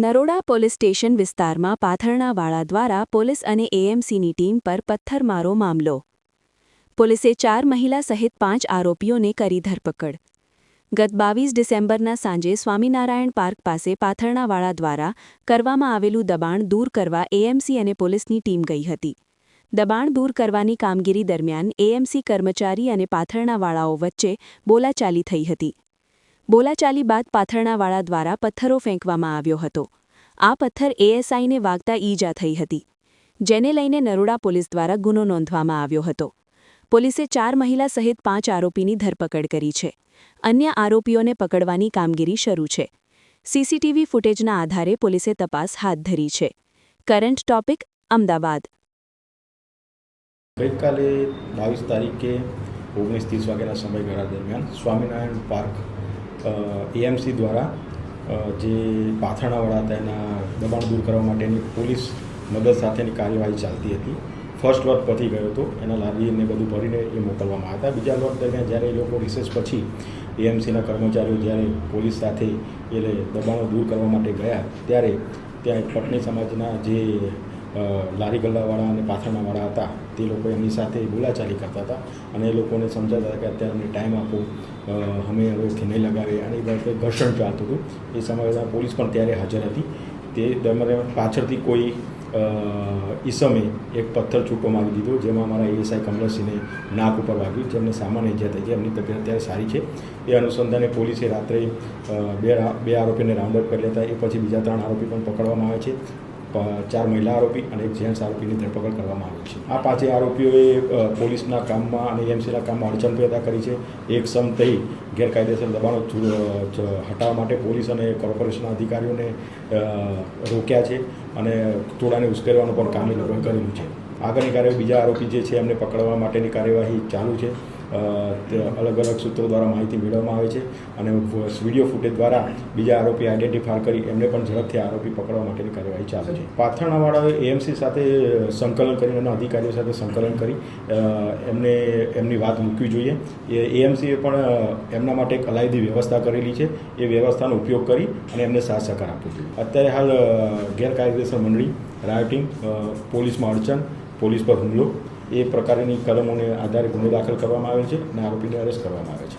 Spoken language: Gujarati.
નરોડા પોલીસ સ્ટેશન વિસ્તારમાં પાથરણાવાળા દ્વારા પોલીસ અને એએમસીની ટીમ પર પથ્થરમારો મામલો. પોલીસે ચાર મહિલા સહિત પાંચ આરોપીઓને કરી ધરપકડ. ગત બાવીસ ડિસેમ્બરના સાંજે સ્વામિનારાયણ પાર્ક પાસે પાથરણાવાળા દ્વારા કરવામાં આવેલું દબાણ દૂર કરવા એએમસી અને પોલીસની ટીમ ગઈ હતી. દબાણ દૂર કરવાની કામગીરી દરમિયાન એએમસી કર્મચારી અને પાથરણાવાળાઓ વચ્ચે બોલાચાલી થઈ હતી. બોલાચાલી બાદ પાથરણાવાળા દ્વારા પથ્થરો ફેંકવામાં આવ્યો હતો. આ પથ્થર એએસઆઈને વાગતા ઈજા થઈ હતી, જેને લઈને નરોડા પોલીસ દ્વારા ગુનો નોંધવામાં આવ્યો હતો. પોલીસે ચાર મહિલા સહિત પાંચ આરોપીની ધરપકડ કરી છે. અન્ય આરોપીઓને પકડવાની કામગીરી શરૂ છે. સીસીટીવી ફૂટેજના આધારે પોલીસે તપાસ હાથ ધરી છે. Current topic, Ahmedabad. ગઈકાલે બાવીસ તારીખે ઓગણીસ, ત્રીસ વાગ્યાના સમયગાળા દરમિયાન સ્વામિનારાયણ પાર્ક એએમસી દ્વારા જે પાથરણાવાળા હતા એના દબાણ દૂર કરવા માટેની પોલીસ મદદ સાથેની કાર્યવાહી ચાલતી હતી. ફર્સ્ટ વર્ક પતી ગયો હતો. એના લારીને બધું ભરીને એ મોકલવામાં આવ્યા હતા. બીજા વર્ક દરમિયાન જ્યારે એ લોકો રિસેસ પછી એએમસીના કર્મચારીઓ જ્યારે પોલીસ સાથે એ દબાણો દૂર કરવા માટે ગયા, ત્યારે ત્યાં એક પટની સમાજના જે લારી ગલ્લાવાળા અને પાથરણાવાળા હતા. તે લોકો એમની સાથે બોલાચાલી કરતા હતા અને એ લોકોને સમજાતા હતા કે અત્યારે અમને ટાઈમ આપો. અમે હવે નહીં લગાવીએ. અને એ બાબતે ઘર્ષણ ચાલતું હતું. એ સમયે પોલીસ પણ ત્યારે હાજર હતી. તે દરમિયાન પાછળથી કોઈ ઈસમે એક પથ્થર છૂટો મારી દીધો, જેમાં અમારા એએસઆઈ કમલસિંહને નાક ઉપર વાગ્યું, જેમને સામાન્ય ઇજા થઈ છે. એમની તબિયત અત્યારે સારી છે. એ અનુસંધાને પોલીસે રાત્રે બે બે આરોપીને રાઉન્ડઅપ કરી લેતા. એ પછી બીજા ત્રણ આરોપી પણ પકડવામાં આવે છે. ચાર મહિલા આરોપી અને એક જેન્ટ્સ આરોપીની ધરપકડ કરવામાં આવી છે. આ પાંચે આરોપીઓએ પોલીસના કામમાં અને એમસીના કામમાં અડચણ પેદા કરી છે. એક સમ થઈ ગેરકાયદેસર દબાણો હટાવવા માટે પોલીસ અને કોર્પોરેશનના અધિકારીઓને રોક્યા છે અને ટોળાને ઉશ્કેરવાનું પણ કામ એ લોકોએ કરેલું છે. આગળની કાર્યવાહી બીજા આરોપી જે છે એમને પકડવા માટેની કાર્યવાહી ચાલુ છે. તે અલગ અલગ સૂત્રો દ્વારા માહિતી મેળવવામાં આવે છે અને વીડિયો ફૂટેજ દ્વારા બીજા આરોપી આઈડેન્ટિફાય કરી એમને પણ ઝડપથી આરોપી પકડવા માટેની કાર્યવાહી ચાલુ છે. પાથરણાવાળાએ એએમસી સાથે સંકલન કરીને એના અધિકારીઓ સાથે સંકલન કરી એમને, એમની વાત મૂકવી જોઈએ. એ એએમસીએ પણ એમના માટે એક અલાયદી વ્યવસ્થા કરેલી છે. એ વ્યવસ્થાનો ઉપયોગ કરી અને એમને સાથ સહકાર આપવો જોઈએ. અત્યારે હાલ ગેરકાયદેસર મંડળી, રાયોટિંગ પોલીસમાં અડચણ, પોલીસ પર હુમલો એ પ્રકારની કલમોને આધારે ગુનો દાખલ કરવામાં આવેલ છે અને આરોપીને અરેસ્ટ કરવામાં આવે છે.